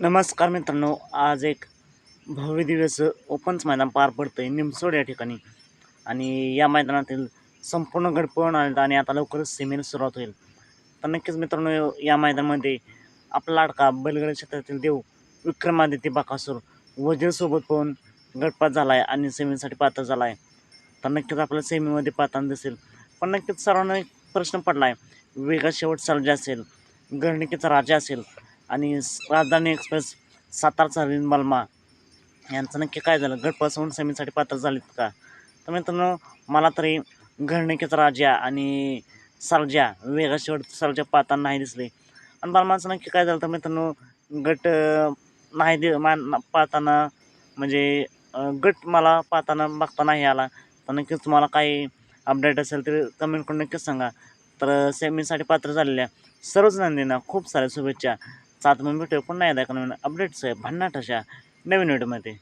नमस्कार मित्रांनो आज एक भव्य दिवस ओपन्स मैदान पार पडतं आहे निमसोड या ठिकाणी. आणि या मैदानातील संपूर्ण गडपण पळून आलेत आणि आता लवकरच सेमीला सुरुवात होईल. तर नक्कीच मित्रांनो या मैदानामध्ये आपला लाडका बैलगड क्षेत्रातील देव विक्रमादित्य बाकासूर वजीरसोबत पळून गडपात झाला आहे आणि सेमीसाठी पात्र झाला आहे तर नक्कीच आपल्याला सेमीमध्ये पाहताना दिसेल. पण नक्कीच सर्वांना एक प्रश्न पडला आहे वेगा शेवट सर्जा असेल गर्णिकेचा राजा असेल आणि राजधानी एक्सप्रेस सातारचा रिन बल्मा. यांचं नक्की काय झालं? गटपासून सेमीसाठी पात्र झालीत का? तर मित्रांनो मला तरी घरणिकेचा राजा आणि सरजा वेगा शेवट सर्जा पाहताना नाही दिसले. आणि बलमाचं नक्की काय झालं? तर मित्रांनो गट नाही दे मान पाहताना म्हणजे गट मला पाहताना बघता नाही आला. तर नक्कीच तुम्हाला काही अपडेट असेल तर कमेंट करून नक्कीच सांगा. तर सेमीसाठी पात्र झालेल्या सर्वच नंदींना खूप साऱ्या शुभेच्छा. सात मग भेटूया पुन्हा एकदा नवीन अपडेट्स आहे. भन्नाट अशा नवीन व्हिडिओमध्ये